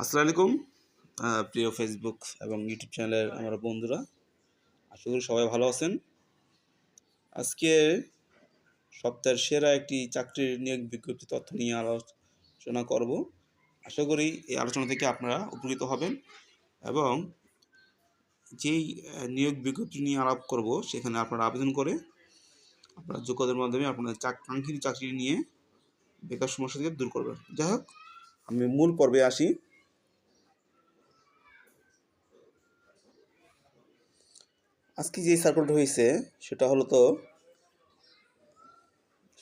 আসসালামু আলাইকুম প্রিয় ফেসবুক এবং ইউটিউব চ্যানেলের আমার বন্ধুরা, আশা করি সবাই ভালো আছেন। আজকে সপ্তাহের সেরা একটি চাকরির নিয়োগ বিজ্ঞপ্তি তথ্য নিয়ে আলোচনা করব। আশা করি এই আলোচনা থেকে আপনারা উপকৃত হবেন এবং যেই নিয়োগ বিজ্ঞপ্তি নিয়ে আলাপ করব সেখানে আপনারা আবেদন করে আপনার যোগ্যতার মাধ্যমে আপনার কাঙ্ক্ষিত চাকরি নিয়ে বেকার সমস্যা থেকে দূর করবেন। যাই হোক, আমি মূল পর্বে আসি। আজকে যে সার্কুলটা হয়েছে সেটা হলো তো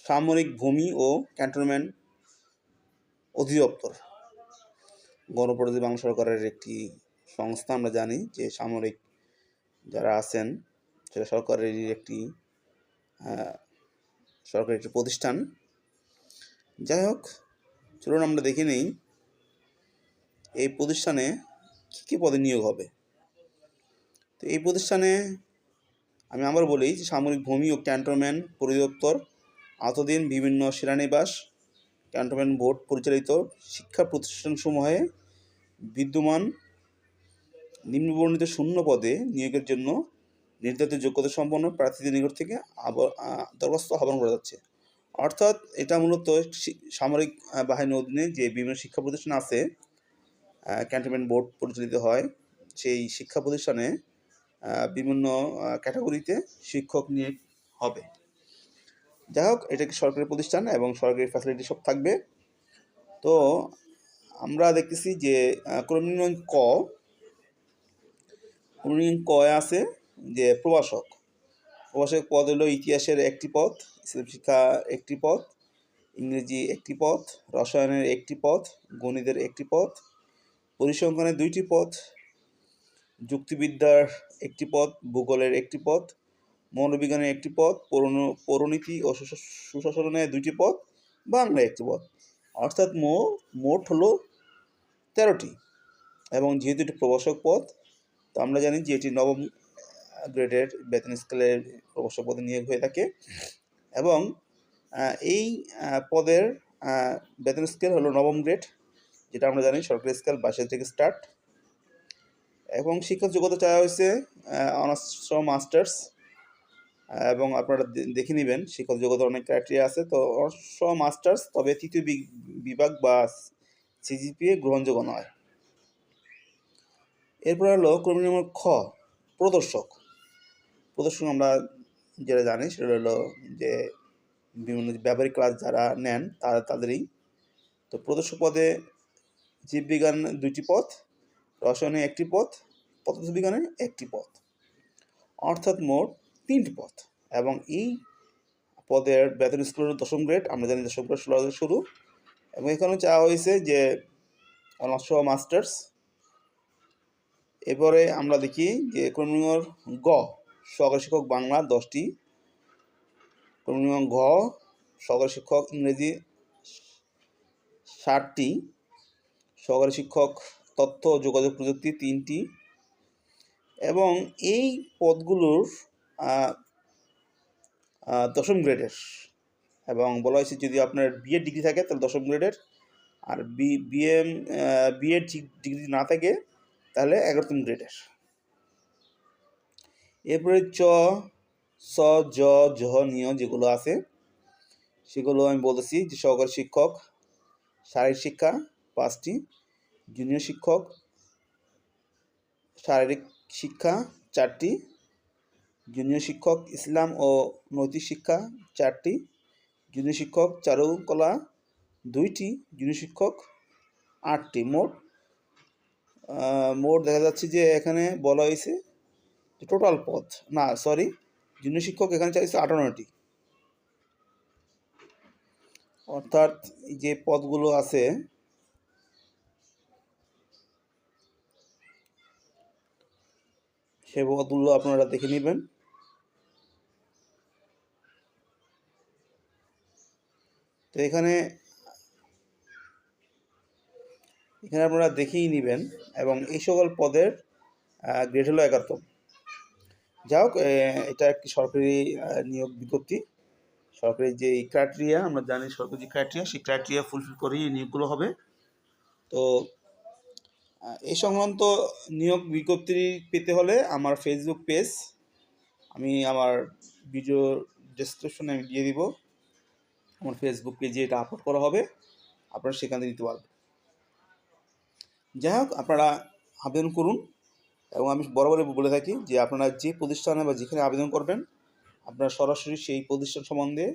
সামরিক ভূমি ও ক্যান্টনমেন্ট অধিদপ্তর। গণপ্রজাতন্ত্রী বাংলা সরকারের একটি সংস্থা, আমরা জানি যে সামরিক যারা আছেন, সেটা সরকারেরই একটি সরকারের একটি প্রতিষ্ঠান। যাই হোক, চলুন আমরা দেখে নিই এই প্রতিষ্ঠানে কী কী পদে নিয়োগ হবে। তো এই প্রতিষ্ঠানে আমি আবার বলি যে সামরিক ভূমি ও ক্যান্টনমেন্ট পরিদপ্তর আতদিন বিভিন্ন সেনানিবাস ক্যান্টনমেন্ট বোর্ড পরিচালিত শিক্ষা প্রতিষ্ঠানসমূহে বিদ্যমান নিম্নবর্ণিত শূন্য পদে নিয়োগের জন্য নির্ধারিত যোগ্যতা সম্পন্ন প্রার্থীদের নিকট থেকে দরখাস্ত আহ্বান করা যাচ্ছে। অর্থাৎ এটা মূলত সামরিক বাহিনীর অধীনে যে বিভিন্ন শিক্ষা প্রতিষ্ঠান আছে ক্যান্টনমেন্ট বোর্ড পরিচালিত হয়, সেই শিক্ষা প্রতিষ্ঠানে বিভিন্ন ক্যাটাগরিতে শিক্ষক নিয়োগ হবে। যাই হোক এটা সরকারি প্রতিষ্ঠান এবং সরকারি ফ্যাসিলিটি সব থাকবে। তো আমরা দেখতেছি যে আহ, ক ক্রমনিয়ম ক আছে যে প্রভাষক। প্রভাষক পদ হলো ইতিহাসের একটি পদ ইসলাম শিক্ষা একটি পদ ইংরেজি একটি পদ রসায়নের একটি পদ গণিতের একটি পদ পরিসংখ্যানের দুইটি পদ যুক্তিবিদ্যার একটি পদ, ভূগোলের একটি পদ, মনোবিজ্ঞানের একটি পৌরন, পৌরনীতি ও সুশা- সুশাসনের দুইটি পদ বাংলায় একটি পদ। অর্থাৎ মো, মোট হলো তেরোটি এবং যেহেতু এটি প্রভাষক পদ, তো আমরা জানি যে এটি নবম গ্রেডের বেতন স্কেলের প্রভাষক পদে নিয়োগ হয়ে থাকে এবং এই পদের বেতন স্কেল হলো নবম গ্রেড, যেটা আমরা জানি সরকারি স্কেল বাইশের থেকে স্টার্ট। এবং শিক্ষক যোগ্যতা চাওয়া হয়েছে অনার্স মাস্টার্স এবং আপনারা দেখে নেবেন শিক্ষক যোগ্যতার অনেক ক্রাইটেরিয়া আছে। তো অনার্স মাস্টার্স তবে তৃতীয় বিভাগ বা সিজিপিএ গ্রহণযোগ্য নয়। এরপর হলো কর্মী নম্বর খ, প্রদর্শক। প্রদর্শক আমরা যেটা জানি সেটা হলো যে বিভিন্ন ব্যবহারিক ক্লাস যারা নেন তারা তাদেরই। তো প্রদর্শক পদে জীববিজ্ঞান দুইটি পদ রসায়নে একটি পদ পদার্থবিজ্ঞানে একটি পথ, অর্থাৎ মোট তিনটি পথ। এবং এই পদের বেতন স্কুলের দশম গ্রেড, আমরা জানি দশম গ্রেড ষোলো শুরু। এবং এখানে চাওয়া হয়েছে যে, অনার্স মাস্টার্স। এরপরে আমরা দেখি যে ক্রমিকর গ, সহকারী শিক্ষক বাংলা দশটি। ক্রমিকর ঘ, সহকারী শিক্ষক ইংরেজি ষাটটি। সহকারী শিক্ষক তথ্য ও যোগাযোগ প্রযুক্তি তিনটি। এবং এই পদগুলোর দশম গ্রেডের। এবং বলা হয়েছে যদি আপনার বিএড ডিগ্রি থাকে, তাহলে দশম গ্রেডের। আর বি বিএম বিএড ডিগ্রি না থাকে, তাহলে এগারোতম গ্রেডের। এরপরে চ, স, জ জ নিয় যেগুলো আছে, সেগুলো আমি বলতেছি যে সহকারী শিক্ষক, শারীরিক শিক্ষা, পাঁচটি। জুনিয়র শিক্ষক, শারীরিক শিক্ষা চারটি, জুনিয়র শিক্ষক ইসলাম ও নৈতিক শিক্ষা চারটি, জুনিয়র শিক্ষক চারুকলা দুইটি, জুনিয়র শিক্ষক আটটি। মোট মোট দেখা যাচ্ছে যে এখানে বলা হয়েছে টোটাল পদ, না সরি জুনিয়র শিক্ষক এখানে চাইছে আটান্নটি অর্থাৎ যে পদগুলো আছে সে পদগুলো আপনারা দেখে নেবেন। তো এখানে এখানে আপনারা দেখেই নেবেন এবং এই সকল পদের গ্রেড হলো এগারোতম যাই হোক এটা একটি সরকারি নিয়োগ বিজ্ঞপ্তি। সরকারি যে ক্রাইটেরিয়া আমরা জানি সরকারি যে ক্রাইটেরিয়া সেই ক্রাইটেরিয়া ফুলফিল করেই নিয়োগগুলো হবে। তো এই সংক্রান্ত নিয়োগ বিজ্ঞপ্তি পেতে হলে আমার ফেসবুক পেজ আমি আমার ভিডিও ডেসক্রিপশনে আমি দিয়ে দিব। আমার ফেসবুক পেজে এটা আপলোড করা হবে, আপনারা সেখান থেকে দিতে পারবেন। যাই হোক আপনারা আবেদন করুন এবং আমি বরাবরই বলে থাকি যে আপনারা যে প্রতিষ্ঠানে বা যেখানে আবেদন করবেন, আপনারা সরাসরি সেই প্রতিষ্ঠান সম্বন্ধে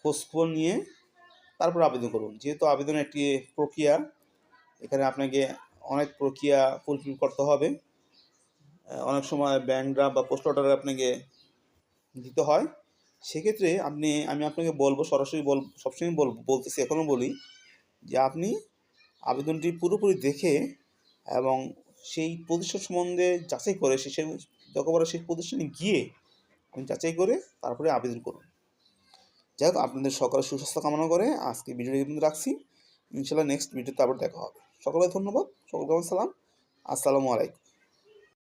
খোঁজখবর নিয়ে তারপর আবেদন করুন। যেহেতু আবেদনের একটি প্রক্রিয়া, এখানে আপনাকে অনেক প্রক্রিয়া ফুলফিল করতে হবে। অনেক সময় ব্যাংক ড্রাফট বা পোস্ট অর্ডার আপনাকে দিতে হয়। সেক্ষেত্রে আপনি, আমি আপনাকে বলব, সরাসরি বল, সবসময় বল, বলতেছি এখনও বলি যে আপনি আবেদনটি পুরোপুরি দেখে এবং সেই প্রতিষ্ঠান সম্বন্ধে যাচাই করে, সে যতবার সেই প্রতিষ্ঠানে গিয়ে আপনি যাচাই করে তারপরে আবেদন করুন। যাই হোক, আপনাদের সকালে সুস্বাস্থ্য কামনা করে আজকে ভিডিওটি কিন্তু রাখছি। ইনশাল্লাহ নেক্সট ভিডিওতে আবার দেখা হবে। সকলে ধন্যবাদ সকলকে সালাম। আসসালামু আলাইকুম।